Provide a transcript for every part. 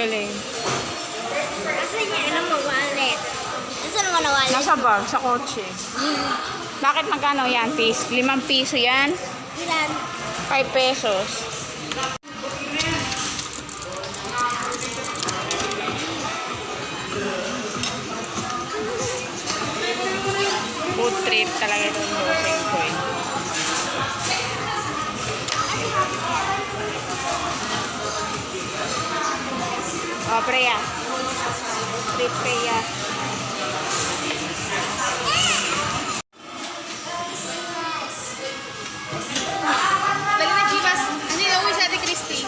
Galing. Kasi niya, ano mo, wallet. Nasaan naman na wallet? Nasa bag, sa kotse. Bakit magkano yan? Piece? Limang piso yan? Ilan? 5 pesos. Food trip talaga itong dosing ko eh. Oh. Trip Preya. Dali na, Chivas. Ano uwi sa Ate Christy?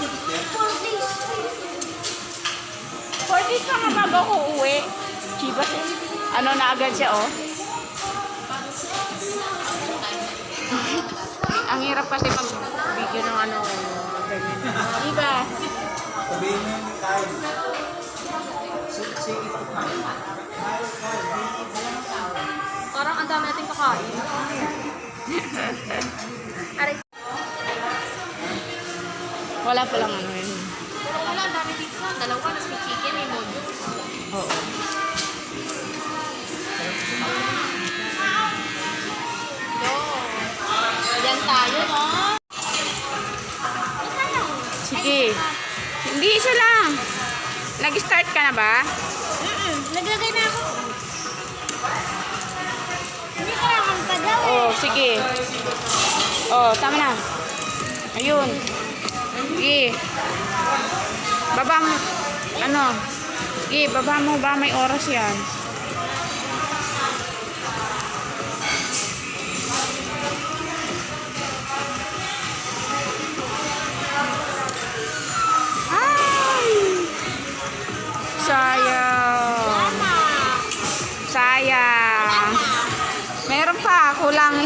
4 days pa nga bago ako uwi. Chibas eh. Ano na agad siya oh. Ang hirap kasi mag video ng ano ganyan. Diba? Sabihin niyo yung tayo. Sige po ka. Parang ang dami nating kakain. Aray. Wala pa lang ano yun. Pero wala, ang dami pizza. Dalawa, tapos may chicken, may noodles. Oo. Nag-start ka na ba? Mm-mm. Naglagay na ako. Hindi kailangan pa daw eh. Oo, sige. Oh, tama na. Ayun. Sige. Baba mo. Ano? Sige, baba mo ba? May oras yan.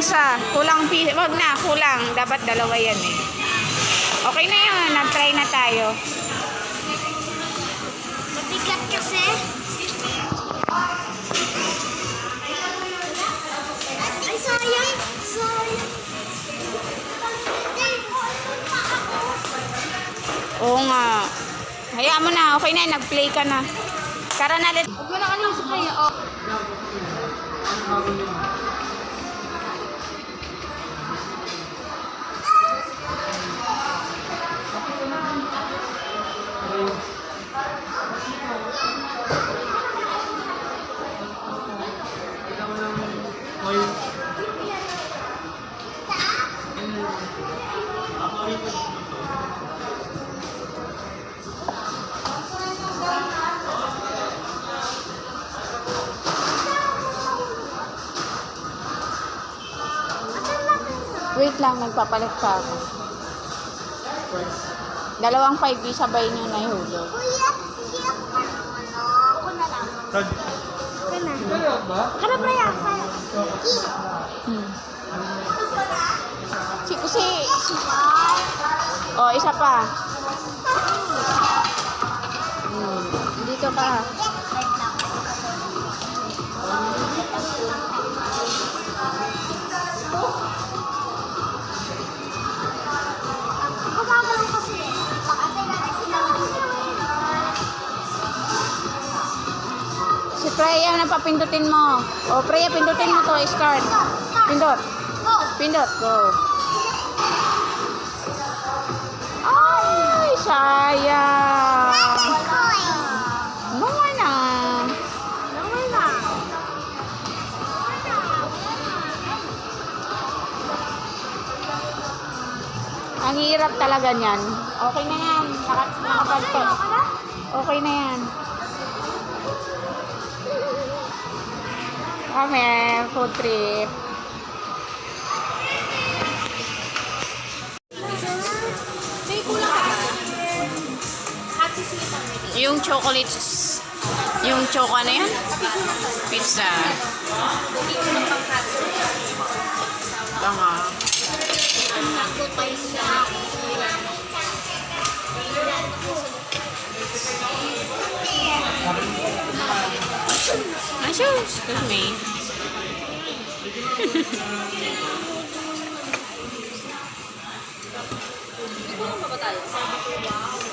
Isa. Kulang piso. Wag na, kulang. Dapat dalawa yan eh. Okay na yun, nag-try na tayo. Mabigat kasi. Ay, sayang. Sayang. Oo nga. Hayaan mo na, okay na, nag-play ka na. Tara na. Huwag mo na kanina sa kanya. Oh. Wait lang, nagpapalit pa ako. Dalawang 5 sabay niyo na ihulog. Kuya, hindi ako ano. Ako na lang. Tag. Ako na. Yan? Iki. Hmm. Si, si, si, oh, isa pa. Hmm. Dito ka. Kumama Si Freya na papindutin mo. O, Freya, pindutin mo to, start. Pindot. Pindot, go. Ay, sayang. Bunga na. Ang hirap talaga niyan. Okay na yan. Naka, nakapagpa. Okay na yan. Kami, food trip. Yung chocolates, yung choco na yan? Pizza. Tanga. Ayos. Excuse me. Siguro pa ba tayo?